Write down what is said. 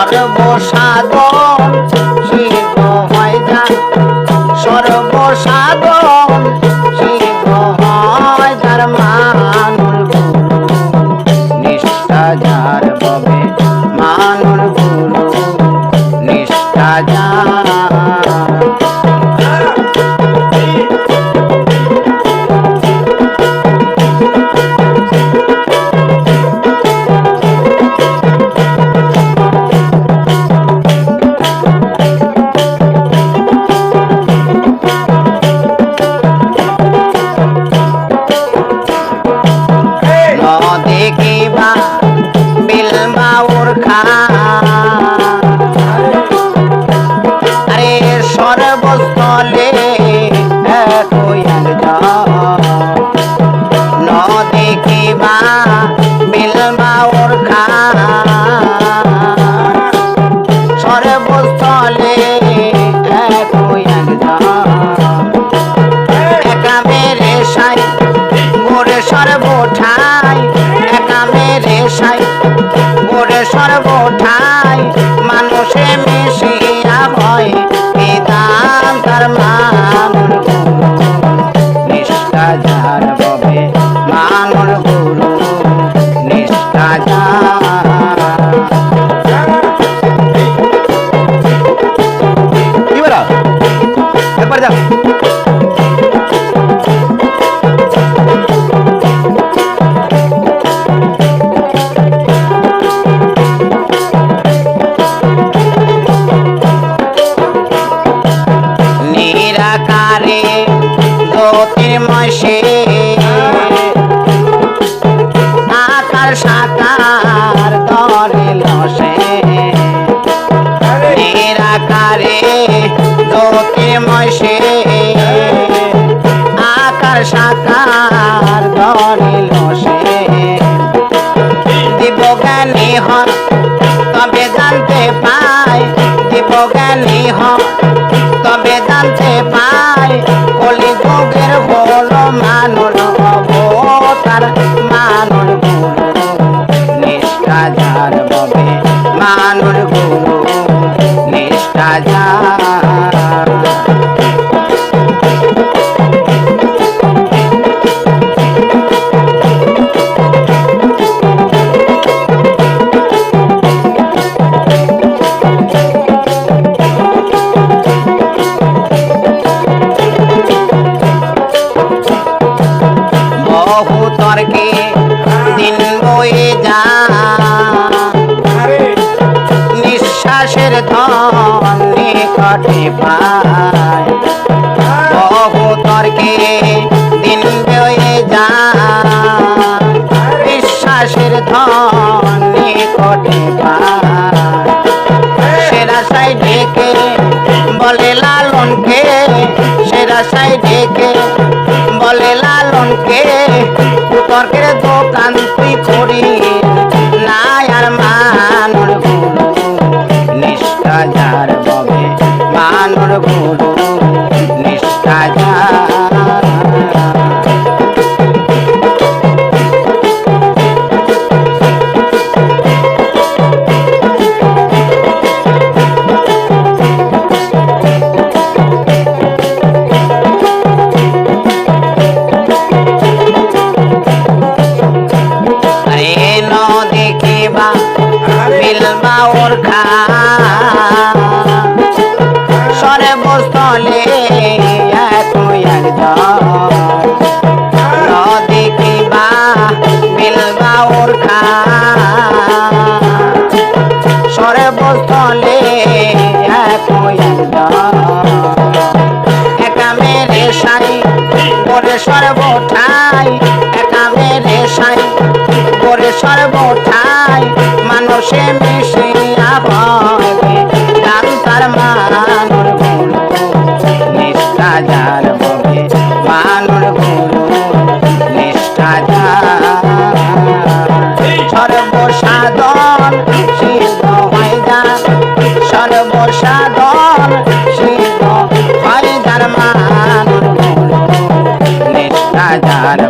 সর্বসাধন বিলবাউর খা আরে সর্বস্থলে। নদী কিবা সর্বঠাই মানুষে মিশিয়া ভয় বিধান তার গুরু নিষ্ঠা যার ববে মানুর গুরু, নিষ্ঠা যার। একবার যাও। সাকার দরে লসে। নিরাকারে জ্যোতির্ময় সে আকার সাকার দরে লসে। দিবজ্ঞানী হন, তবে জানতে পাই দিবজ্ঞানী হন। নিষ্ঠা নিকটে পায়। বহু তর্কে দিন বয়ে যা নিঃশ্বাসের ধন পায়। সেরা সাই ঢেকে বলে লালনকে সেরা সাই ঢেকে বলে লালনকে কুতর্কের দোকান তুই করি সর্বস্থলে একই একজন নদী ওর খা সর্বস্থলে একই একজন একা মেরে সাই করে সর্বঠাই একা মেরে সাই করে সর্বঠাই মানুষে মিশিয়া ভবে যার সর্বসাধন সিদ্ধ হয় যান সর্বসাধন সিদ্ধ হয় যার গুরু নিষ্ঠা যার